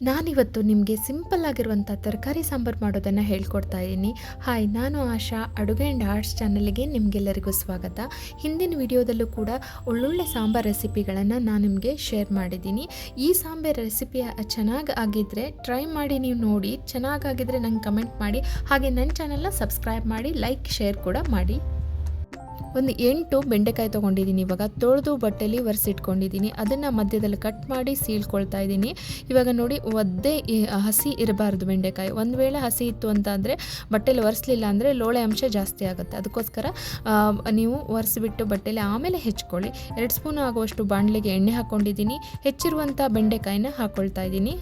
ನಾನಿವತ್ತು ನಿಮಗೆ ಸಿಂಪಲ್ ಆಗಿರುವಂಥ ತರಕಾರಿ ಸಾಂಬಾರು ಮಾಡೋದನ್ನು ಹೇಳ್ಕೊಡ್ತಾ ಇದ್ದೀನಿ. ಹಾಯ್, ನಾನು ಆಶಾ, ಅಡುಗೆ ಆ್ಯಂಡ್ ಆರ್ಟ್ಸ್ ಚಾನಲ್ಗೆ ನಿಮಗೆಲ್ಲರಿಗೂ ಸ್ವಾಗತ. ಹಿಂದಿನ ವಿಡಿಯೋದಲ್ಲೂ ಕೂಡ ಒಳ್ಳೊಳ್ಳೆ ಸಾಂಬಾರು ರೆಸಿಪಿಗಳನ್ನು ನಾನು ನಿಮಗೆ ಶೇರ್ ಮಾಡಿದ್ದೀನಿ. ಈ ಸಾಂಬಾರು ರೆಸಿಪಿ ಚೆನ್ನಾಗಿ ಆಗಿದ್ದರೆ ಟ್ರೈ ಮಾಡಿ, ನೀವು ನೋಡಿ. ಚೆನ್ನಾಗಾಗಿದ್ದರೆ ನಂಗೆ ಕಮೆಂಟ್ ಮಾಡಿ. ಹಾಗೆ ನನ್ನ ಚಾನಲ್ನ ಸಬ್ಸ್ಕ್ರೈಬ್ ಮಾಡಿ, ಲೈಕ್, ಶೇರ್ ಕೂಡ ಮಾಡಿ. ಒಂದು ಎಂಟು ಬೆಂಡೆಕಾಯಿ ತೊಗೊಂಡಿದ್ದೀನಿ. ಇವಾಗ ತೊಳೆದು ಬಟ್ಟೆಲಿ ಒರೆಸಿಟ್ಕೊಂಡಿದ್ದೀನಿ. ಅದನ್ನು ಮಧ್ಯದಲ್ಲಿ ಕಟ್ ಮಾಡಿ ಸೀಳ್ಕೊಳ್ತಾ ಇದ್ದೀನಿ. ಇವಾಗ ನೋಡಿ, ಒದ್ದೆ ಹಸಿ ಇರಬಾರ್ದು ಬೆಂಡೆಕಾಯಿ. ಒಂದು ವೇಳೆ ಹಸಿ ಇತ್ತು ಅಂತ ಅಂದರೆ ಬಟ್ಟೆಲಿ ಒರೆಸಲಿಲ್ಲ ಅಂದರೆ ಲೋಳೆ ಅಂಶ ಜಾಸ್ತಿ ಆಗುತ್ತೆ. ಅದಕ್ಕೋಸ್ಕರ ನೀವು ಒರೆಸಿಬಿಟ್ಟು ಬಟ್ಟೆಲಿ ಆಮೇಲೆ ಹೆಚ್ಕೊಳ್ಳಿ. ಎರಡು ಸ್ಪೂನ್ ಆಗುವಷ್ಟು ಬಾಣಲೆಗೆ ಎಣ್ಣೆ ಹಾಕ್ಕೊಂಡಿದ್ದೀನಿ ಹೆಚ್ಚಿರುವಂಥ ಬೆಂಡೆಕಾಯಿನ ಹಾಕ್ಕೊಳ್ತಾ ಇದ್ದೀನಿ.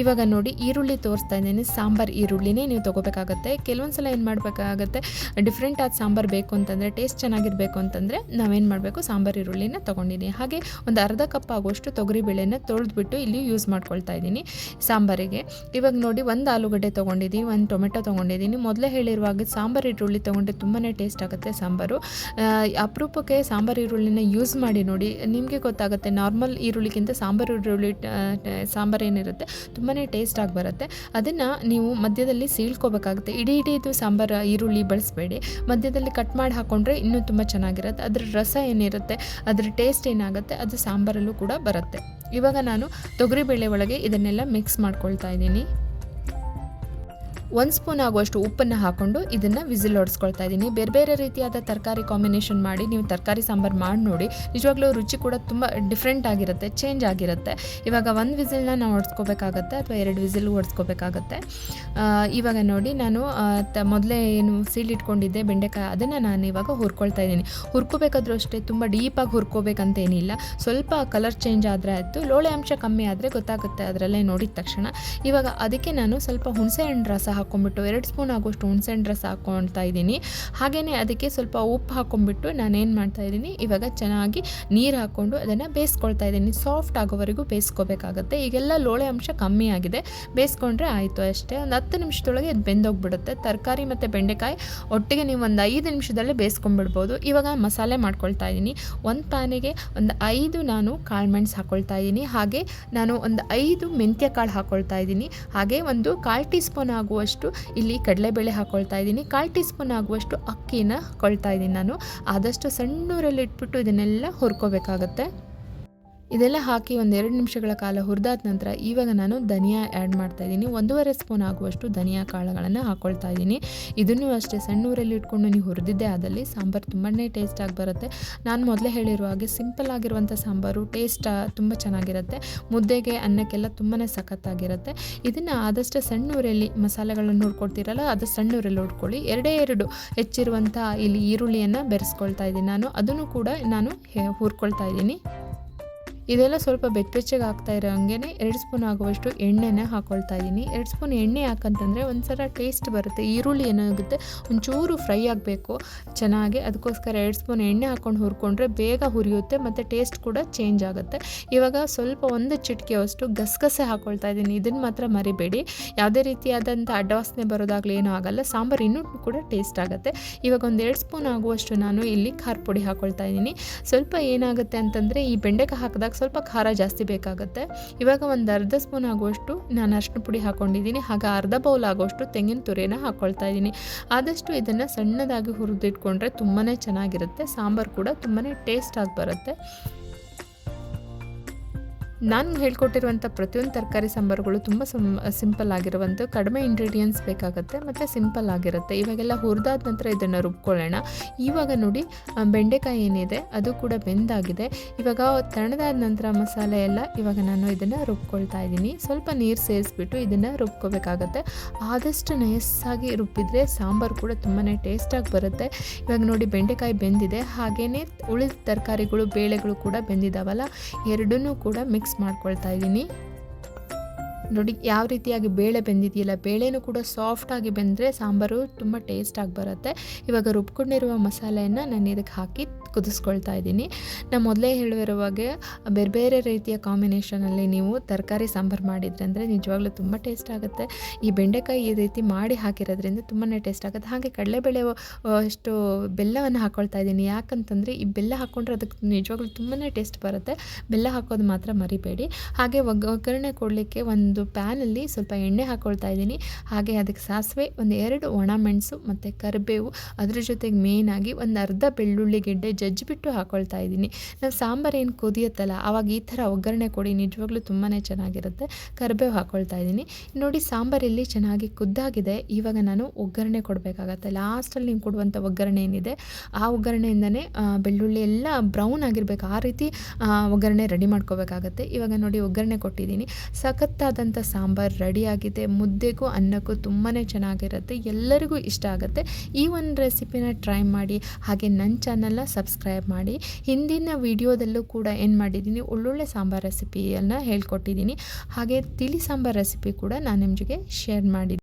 ಇವಾಗ ನೋಡಿ ಈರುಳ್ಳಿ ತೋರಿಸ್ತಾ ಇದ್ದೀನಿ. ಸಾಂಬಾರು ಈರುಳ್ಳಿನೇ ನೀವು ತೊಗೋಬೇಕಾಗತ್ತೆ. ಕೆಲವೊಂದು ಸಲ ಏನು ಮಾಡಬೇಕಾಗತ್ತೆ ಡಿಫ್ರೆಂಟ್ ಆದ ಸಾಂಬಾರು ಬೇಕು ಅಂತಂದರೆ ಟೇಸ್ಟ್ ಚೆನ್ನಾಗಿರಬೇಕು ಅಂತಂದರೆ ನಾವೇನು ಮಾಡಬೇಕು? ಸಾಂಬಾರು ಈರುಳ್ಳಿನ ತೊಗೊಂಡಿದ್ದೀನಿ ಹಾಗೆ ಒಂದು ಅರ್ಧ ಕಪ್ ಆಗುವಷ್ಟು ತೊಗರಿಬೇಳೆನ ತೊಳೆದ್ಬಿಟ್ಟು ಇಲ್ಲಿ ಯೂಸ್ ಮಾಡ್ಕೊಳ್ತಾ ಇದ್ದೀನಿ ಸಾಂಬಾರಿಗೆ. ಇವಾಗ ನೋಡಿ ಒಂದು ಆಲೂಗಡ್ಡೆ ತೊಗೊಂಡಿದ್ದೀನಿ ಒಂದು ಟೊಮೆಟೊ ತೊಗೊಂಡಿದ್ದೀನಿ ಮೊದಲೇ ಹೇಳಿರುವಾಗ ಸಾಂಬಾರು ಈರುಳ್ಳಿ ತೊಗೊಂಡ್ರೆ ತುಂಬಾ ಟೇಸ್ಟ್ ಆಗುತ್ತೆ ಸಾಂಬಾರು. ಅಪರೂಪಕ್ಕೆ ಸಾಂಬಾರು ಈರುಳ್ಳಿನ ಯೂಸ್ ಮಾಡಿ ನೋಡಿ, ನಿಮಗೆ ಗೊತ್ತಾಗುತ್ತೆ ನಾರ್ಮಲ್ ಈರುಳ್ಳಿಗಿಂತ ಸಾಂಬಾರು ಈರುಳ್ಳಿ ಸಾಂಬಾರು ಏನಿರುತ್ತೆ ತುಂಬಾ ಟೇಸ್ಟಾಗಿ ಬರುತ್ತೆ. ಅದನ್ನು ನೀವು ಮಧ್ಯದಲ್ಲಿ ಸೀಳ್ಕೋಬೇಕಾಗುತ್ತೆ. ಇಡೀ ಇಡೀದು ಸಾಂಬಾರು, ಈರುಳ್ಳಿ ಬಳಸಬೇಡಿ. ಮಧ್ಯದಲ್ಲಿ ಕಟ್ ಮಾಡಿ ಹಾಕ್ಕೊಂಡ್ರೆ ಇನ್ನೂ ತುಂಬ ಚೆನ್ನಾಗಿರುತ್ತೆ. ಅದರ ರಸ ಏನಿರುತ್ತೆ, ಅದರ ಟೇಸ್ಟ್ ಏನಾಗುತ್ತೆ, ಅದು ಸಾಂಬಾರಲ್ಲೂ ಕೂಡ ಬರುತ್ತೆ. ಇವಾಗ ನಾನು ತೊಗರಿಬೇಳೆ ಒಳಗೆ ಇದನ್ನೆಲ್ಲ ಮಿಕ್ಸ್ ಮಾಡ್ಕೊಳ್ತಾ ಇದ್ದೀನಿ. ಒಂದು ಸ್ಪೂನ್ ಆಗುವಷ್ಟು ಉಪ್ಪನ್ನು ಹಾಕ್ಕೊಂಡು ಇದನ್ನು ವಿಸಿಲ್ ಹೊಡೆಸ್ಕೊಳ್ತಾ ಇದ್ದೀನಿ. ಬೇರೆ ಬೇರೆ ರೀತಿಯಾದ ತರಕಾರಿ ಕಾಂಬಿನೇಷನ್ ಮಾಡಿ, ನೀವು ತರಕಾರಿ ಸಾಂಬಾರು ಮಾಡಿ ನೋಡಿ. ನಿಜವಾಗ್ಲೂ ರುಚಿ ಕೂಡ ತುಂಬ ಡಿಫ್ರೆಂಟ್ ಆಗಿರುತ್ತೆ ಚೇಂಜ್ ಆಗಿರುತ್ತೆ. ಇವಾಗ ಒಂದು ವಿಸಿಲ್ನ ನಾವು ಹೊಡ್ಸ್ಕೋಬೇಕಾಗತ್ತೆ ಅಥವಾ ಎರಡು ವಿಸಿಲ್ ಹೊಡ್ಸ್ಕೋಬೇಕಾಗತ್ತೆ. ಇವಾಗ ನೋಡಿ ನಾನು ತ, ಮೊದಲೇ ಏನು ಸೀಳಿಟ್ಕೊಂಡಿದ್ದೆ ಬೆಂಡೆಕಾಯಿ, ಅದನ್ನು ನಾನು ಇವಾಗ ಹುರ್ಕೊಳ್ತಾ ಇದ್ದೀನಿ. ಹುರ್ಕೋಬೇಕಾದ್ರೂ ಅಷ್ಟೇ ತುಂಬ ಡೀಪಾಗಿ ಹುರ್ಕೋಬೇಕಂತೇನಿಲ್ಲ. ಸ್ವಲ್ಪ ಕಲರ್ ಚೇಂಜ್ ಆದರೆ ಆಯಿತು, ಲೋಳೆ ಅಂಶ ಕಮ್ಮಿ ಆದರೆ ಗೊತ್ತಾಗುತ್ತೆ ಅದರಲ್ಲೇ ನೋಡಿದ ತಕ್ಷಣ. ಇವಾಗ ಅದಕ್ಕೆ ನಾನು ಸ್ವಲ್ಪ ಹುಣಸೆ ಹಣ್ಣು ರಸ ಹಾಕ್ಕೊಂಬಿಟ್ಟು ಎರಡು ಸ್ಪೂನ್ ಆಗುವಷ್ಟು ಹುಣ್ಸೆಹಣ್ಣು ರಸ ಹಾಕ್ಕೊಳ್ತಾ ಇದ್ದೀನಿ. ಹಾಗೆಯೇ ಅದಕ್ಕೆ ಸ್ವಲ್ಪ ಉಪ್ಪು ಹಾಕ್ಕೊಂಬಿಟ್ಟು ನಾನೇನು ಮಾಡ್ತಾ ಇದ್ದೀನಿ, ಇವಾಗ ಚೆನ್ನಾಗಿ ನೀರು ಹಾಕ್ಕೊಂಡು ಅದನ್ನು ಬೇಯಿಸ್ಕೊಳ್ತಾ ಇದ್ದೀನಿ. ಸಾಫ್ಟ್ ಆಗೋವರೆಗೂ ಬೇಯಿಸ್ಕೋಬೇಕಾಗುತ್ತೆ. ಈಗೆಲ್ಲ ಲೋಳೆ ಅಂಶ ಕಮ್ಮಿ ಆಗಿದೆ. ಬೇಯಿಸ್ಕೊಂಡ್ರೆ ಆಯಿತು ಅಷ್ಟೇ. ಒಂದು ಹತ್ತು ನಿಮಿಷದೊಳಗೆ ಅದು ಬೆಂದೋಗ್ಬಿಡುತ್ತೆ. ತರಕಾರಿ ಮತ್ತು ಬೆಂಡೆಕಾಯಿ ಒಟ್ಟಿಗೆ ನೀವು ಒಂದು ಐದು ನಿಮಿಷದಲ್ಲೇ ಬೇಯಿಸ್ಕೊಂಡ್ಬಿಡ್ಬೋದು. ಇವಾಗ ಮಸಾಲೆ ಮಾಡ್ಕೊಳ್ತಾ ಇದ್ದೀನಿ. ಒಂದು ಪ್ಯಾನಿಗೆ ಒಂದು ಐದು ನಾನು ಕಾಳು ಮೆಣಸು ಹಾಕ್ಕೊಳ್ತಾ ಇದ್ದೀನಿ. ಹಾಗೆ ನಾನು ಒಂದು ಐದು ಮೆಂತ್ಯ ಕಾಳು ಹಾಕ್ಕೊಳ್ತಾ ಇದ್ದೀನಿ. ಹಾಗೆ ಒಂದು ಕಾಲು ಟೀ ಸ್ಪೂನ್ ಆಗುವಷ್ಟು ಇಲ್ಲಿ ಕಡಲೆಬೇಳೆ ಹಾಕ್ಕೊಳ್ತಾ ಇದ್ದೀನಿ. ಕಾಲು ಟೀ ಸ್ಪೂನ್ ಆಗುವಷ್ಟು ಅಕ್ಕಿನ ಕೊಳ್ತಾ ಇದ್ದೀನಿ ನಾನು. ಆದಷ್ಟು ಸಣ್ಣೂರಲ್ಲಿ ಇಟ್ಬಿಟ್ಟು ಇದನ್ನೆಲ್ಲ ಹುರ್ಕೋಬೇಕಾಗತ್ತೆ. ಇದೆಲ್ಲ ಹಾಕಿ ಒಂದು ಎರಡು ನಿಮಿಷಗಳ ಕಾಲ ಹುರಿದಾದ ನಂತರ ಇವಾಗ ನಾನು ಧನಿಯಾ ಆ್ಯಡ್ ಮಾಡ್ತಾ ಇದ್ದೀನಿ. ಒಂದೂವರೆ ಸ್ಪೂನ್ ಆಗುವಷ್ಟು ಧನಿಯಾ ಕಾಳುಗಳನ್ನು ಹಾಕ್ಕೊಳ್ತಾ ಇದ್ದೀನಿ. ಇದನ್ನು ಅಷ್ಟೇ ಸಣ್ಣ ಊರಲ್ಲಿ ಇಟ್ಕೊಂಡು ನೀವು ಹುರಿದಿದ್ದೆ ಆದಲ್ಲಿ ಸಾಂಬಾರು ತುಂಬಾ ಟೇಸ್ಟಾಗಿ ಬರುತ್ತೆ. ನಾನು ಮೊದಲೇ ಹೇಳಿರುವ ಹಾಗೆ ಸಿಂಪಲ್ ಆಗಿರುವಂಥ ಸಾಂಬಾರು ಟೇಸ್ಟ್ ತುಂಬ ಚೆನ್ನಾಗಿರುತ್ತೆ. ಮುದ್ದೆಗೆ ಅನ್ನಕ್ಕೆಲ್ಲ ತುಂಬಾ ಸಖತ್ತಾಗಿರುತ್ತೆ. ಇದನ್ನು ಆದಷ್ಟು ಸಣ್ಣ ಊರಲ್ಲಿ ಮಸಾಲೆಗಳನ್ನು ಹುಡ್ಕೊಡ್ತೀರಲ್ಲ ಅದು ಸಣ್ಣ ಊರಲ್ಲಿ ಹುಡ್ಕೊಳ್ಳಿ ಎರಡೇ ಎರಡು ಹೆಚ್ಚಿರುವಂಥ ಇಲ್ಲಿ ಈರುಳ್ಳಿಯನ್ನು ಬೆರೆಸ್ಕೊಳ್ತಾ ಇದ್ದೀನಿ ನಾನು. ಅದನ್ನು ಕೂಡ ನಾನು ಹುರ್ಕೊಳ್ತಾ ಇದ್ದೀನಿ. ಇದೆಲ್ಲ ಸ್ವಲ್ಪ ಬೆಚ್ಚಬೆಚ್ಚಗೆ ಆಗ್ತಾ ಇರೋ ಹಂಗೆ ಎರಡು ಸ್ಪೂನ್ ಆಗುವಷ್ಟು ಎಣ್ಣೆನ ಹಾಕ್ಕೊಳ್ತಾ ಇದ್ದೀನಿ ಎರಡು ಸ್ಪೂನ್ ಎಣ್ಣೆ ಹಾಕಂತಂದರೆ ಒಂದ್ಸಲ ಟೇಸ್ಟ್ ಬರುತ್ತೆ, ಈರುಳ್ಳಿ ಏನಾಗುತ್ತೆ, ಒಂಚೂರು ಫ್ರೈ ಆಗಬೇಕು. ಚೆನ್ನಾಗಿ ಅದಕ್ಕೋಸ್ಕರ ಎರಡು ಸ್ಪೂನ್ ಎಣ್ಣೆ ಹಾಕ್ಕೊಂಡು ಹುರ್ಕೊಂಡ್ರೆ ಬೇಗ ಹುರಿಯುತ್ತೆ, ಮತ್ತು ಟೇಸ್ಟ್ ಕೂಡ ಚೇಂಜ್ ಆಗುತ್ತೆ. ಇವಾಗ ಸ್ವಲ್ಪ ಒಂದು ಚಿಟಿಕೆಯಷ್ಟು ಗಸಗಸೆ ಹಾಕ್ಕೊಳ್ತಾ ಇದ್ದೀನಿ ಇದನ್ನು ಮಾತ್ರ ಮರಿಬೇಡಿ. ಯಾವುದೇ ರೀತಿಯಾದಂಥ ಅಡ್ಡವಾಸನೆ ಬರೋದಾಗಲಿ ಏನೂ ಆಗಲ್ಲ, ಸಾಂಬಾರು ಇನ್ನೂ ಕೂಡ ಟೇಸ್ಟ್ ಆಗುತ್ತೆ. ಇವಾಗ ಒಂದು ಎರಡು ಸ್ಪೂನ್ ಆಗುವಷ್ಟು ನಾನು ಇಲ್ಲಿ ಖಾರ ಪುಡಿ ಹಾಕ್ಕೊಳ್ತಾ ಇದ್ದೀನಿ ಸ್ವಲ್ಪ ಏನಾಗುತ್ತೆ ಅಂತಂದರೆ, ಈ ಬೆಂಡೆಕಾಯಿ ಹಾಕಿದಾಗ ಸ್ವಲ್ಪ ಖಾರ ಜಾಸ್ತಿ ಬೇಕಾಗುತ್ತೆ. ಇವಾಗ ಒಂದು ಅರ್ಧ ಸ್ಪೂನ್ ಆಗುವಷ್ಟು ನಾನು ಅರಿಶಿನ ಪುಡಿ ಹಾಕ್ಕೊಂಡಿದ್ದೀನಿ ಹಾಗೆ ಅರ್ಧ ಬೌಲ್ ಆಗುವಷ್ಟು ತೆಂಗಿನ ತುರಿನ ಹಾಕ್ಕೊಳ್ತಾ ಇದ್ದೀನಿ. ಆದಷ್ಟು ಇದನ್ನು ಸಣ್ಣದಾಗಿ ಹುರಿದಿಟ್ಕೊಂಡ್ರೆ ತುಂಬಾ ಚೆನ್ನಾಗಿರುತ್ತೆ. ಸಾಂಬಾರು ಕೂಡ ತುಂಬಾ ಟೇಸ್ಟಾಗಿ ಬರುತ್ತೆ. ನಾನು ಹೇಳ್ಕೊಟ್ಟಿರುವಂಥ ಪ್ರತಿಯೊಂದು ತರಕಾರಿ ಸಾಂಬಾರುಗಳು ತುಂಬ ಸಿಂಪಲ್ ಆಗಿರುವಂಥ ಕಡಿಮೆ ಇಂಗ್ರೀಡಿಯೆಂಟ್ಸ್ ಬೇಕಾಗುತ್ತೆ, ಮತ್ತು ಸಿಂಪಲ್ ಆಗಿರುತ್ತೆ. ಇವಾಗೆಲ್ಲ ಹುರಿದಾದ ನಂತರ ಇದನ್ನು ರುಬ್ಕೊಳ್ಳೋಣ. ಇವಾಗ ನೋಡಿ ಬೆಂಡೆಕಾಯಿ ಏನಿದೆ, ಅದು ಕೂಡ ಬೆಂದಾಗಿದೆ. ಇವಾಗ ತಣ್ಣದಾದ ನಂತರ ಮಸಾಲೆ ಎಲ್ಲ ಇವಾಗ ನಾನು ಇದನ್ನು ರುಬ್ಕೊಳ್ತಾ ಇದ್ದೀನಿ. ಸ್ವಲ್ಪ ನೀರು ಸೇರಿಸ್ಬಿಟ್ಟು ಇದನ್ನು ರುಬ್ಕೋಬೇಕಾಗತ್ತೆ. ಆದಷ್ಟು ನಯಸ್ಸಾಗಿ ರುಬ್ಬಿದ್ರೆ ಸಾಂಬಾರು ಕೂಡ ತುಂಬಾ ಟೇಸ್ಟಾಗಿ ಬರುತ್ತೆ. ಇವಾಗ ನೋಡಿ, ಬೆಂಡೆಕಾಯಿ ಬೆಂದಿದೆ. ಹಾಗೆಯೇ ಉಳಿದ ತರಕಾರಿಗಳು, ಬೇಳೆಗಳು ಕೂಡ ಬೆಂದಿದ್ದಾವಲ್ಲ ಎರಡನ್ನೂ ಕೂಡ ಮಿಕ್ಸ್ ಮಾಡ್ಕೊಳ್ತಾ ಇದ್ದೀನಿ. ನೋಡಿ, ಯಾವ ರೀತಿಯಾಗಿ ಬೇಳೆ ಬೆಂದಿದೆಯಲ್ಲ? ಬೇಳೆನೂ ಕೂಡ ಸಾಫ್ಟಾಗಿ ಬೆಂದರೆ ಸಾಂಬಾರು ತುಂಬ ಟೇಸ್ಟಾಗಿ ಬರುತ್ತೆ. ಇವಾಗ ರುಬ್ಕೊಂಡಿರುವ ಮಸಾಲೆಯನ್ನು ನಾನು ಇದಕ್ಕೆ ಹಾಕಿ ಕುದಿಸ್ಕೊಳ್ತಾ ಇದ್ದೀನಿ. ನಾನು ಮೊದಲೇ ಹೇಳಿರುವಾಗೆ ಬೇರೆ ಬೇರೆ ರೀತಿಯ ಕಾಂಬಿನೇಷನಲ್ಲಿ ನೀವು ತರಕಾರಿ, ಸಾಂಬಾರು ಮಾಡಿದ್ರೆ ಅಂದರೆ ನಿಜವಾಗ್ಲೂ ತುಂಬ ಟೇಸ್ಟ್ ಆಗುತ್ತೆ. ಈ ಬೆಂಡೆಕಾಯಿ ಈ ರೀತಿ ಮಾಡಿ ಹಾಕಿರೋದ್ರಿಂದ ತುಂಬಾ ಟೇಸ್ಟ್ ಆಗುತ್ತೆ. ಹಾಗೆ ಕಡಲೆಬೇಳೆ ಅಷ್ಟು ಬೆಲ್ಲವನ್ನು ಹಾಕ್ಕೊಳ್ತಾ ಇದ್ದೀನಿ. ಯಾಕಂತಂದರೆ ಈ ಬೆಲ್ಲ ಹಾಕ್ಕೊಂಡ್ರೆ ಅದಕ್ಕೆ ನಿಜವಾಗ್ಲೂ ತುಂಬಾ ಟೇಸ್ಟ್ ಬರುತ್ತೆ. ಬೆಲ್ಲ ಹಾಕೋದು ಮಾತ್ರ ಮರಿಬೇಡಿ. ಹಾಗೆ ಒಗ್ ಒಗ್ಗರಣೆ ಕೊಡಲಿಕ್ಕೆ ಒಂದು ಒಂದು ಪ್ಯಾನಲ್ಲಿ ಸ್ವಲ್ಪ ಎಣ್ಣೆ ಹಾಕ್ಕೊಳ್ತಾ ಇದ್ದೀನಿ. ಹಾಗೆ ಅದಕ್ಕೆ ಸಾಸಿವೆ, ಒಂದು ಎರಡು ಒಣಮೆಣಸು ಮತ್ತು ಕರಿಬೇವು. ಅದ್ರ ಜೊತೆಗೆ ಮೇಯ್ನಾಗಿ ಒಂದು ಅರ್ಧ ಬೆಳ್ಳುಳ್ಳಿ ಗೆಡ್ಡೆ ಜಜ್ಜಿಬಿಟ್ಟು ಹಾಕ್ಕೊಳ್ತಾ ಇದ್ದೀನಿ. ನಾವು ಸಾಂಬಾರು ಏನು ಕುದಿಯುತ್ತಲ್ಲ ಆವಾಗ ಈ ಥರ ಒಗ್ಗರಣೆ ಕೊಡಿ, ನಿಜವಾಗ್ಲೂ ತುಂಬಾ ಚೆನ್ನಾಗಿರುತ್ತೆ. ಕರಿಬೇವು ಹಾಕ್ಕೊಳ್ತಾ ಇದ್ದೀನಿ. ನೋಡಿ ಸಾಂಬಾರಲ್ಲಿ ಚೆನ್ನಾಗಿ ಕುದ್ದಾಗಿದೆ, ಇವಾಗ ನಾನು ಒಗ್ಗರಣೆ ಕೊಡಬೇಕಾಗತ್ತೆ. ಲಾಸ್ಟಲ್ಲಿ ನೀವು ಕೊಡುವಂಥ ಒಗ್ಗರಣೆ ಏನಿದೆ, ಆ ಒಗ್ಗರಣೆಯಿಂದನೇ ಬೆಳ್ಳುಳ್ಳಿ ಎಲ್ಲ ಬ್ರೌನ್ ಆಗಿರಬೇಕು. ಆ ರೀತಿ ಒಗ್ಗರಣೆ ರೆಡಿ ಮಾಡ್ಕೋಬೇಕಾಗತ್ತೆ. ಇವಾಗ ನೋಡಿ, ಒಗ್ಗರಣೆ ಕೊಟ್ಟಿದ್ದೀನಿ. ಸಖತ್ತಾದಂಥ ಸಾಂಬಾರು ರೆಡಿಯಾಗಿದೆ ಮುದ್ದೆಗೂ ಅನ್ನಕ್ಕೂ ತುಂಬಾ ಚೆನ್ನಾಗಿರುತ್ತೆ, ಎಲ್ಲರಿಗೂ ಇಷ್ಟ ಆಗುತ್ತೆ. ಈ ಒಂದು ರೆಸಿಪಿನ ಟ್ರೈ ಮಾಡಿ, ಹಾಗೆ ನನ್ನ ಚಾನಲ್ನ ಸಬ್ಸ್ಕ್ರೈಬ್ ಮಾಡಿ, ಹಿಂದಿನ ವಿಡಿಯೋದಲ್ಲೂ ಕೂಡ ಏನು ಮಾಡಿದ್ದೀನಿ, ಒಳ್ಳೊಳ್ಳೆ ಸಾಂಬಾರು ರೆಸಿಪಿಯನ್ನು ಹೇಳ್ಕೊಟ್ಟಿದ್ದೀನಿ. ಹಾಗೆ ತಿಳಿ ಸಾಂಬಾರು ರೆಸಿಪಿ ಕೂಡ ನಾನು ನಿಮಗೆ ಶೇರ್ ಮಾಡಿದ್ದೀನಿ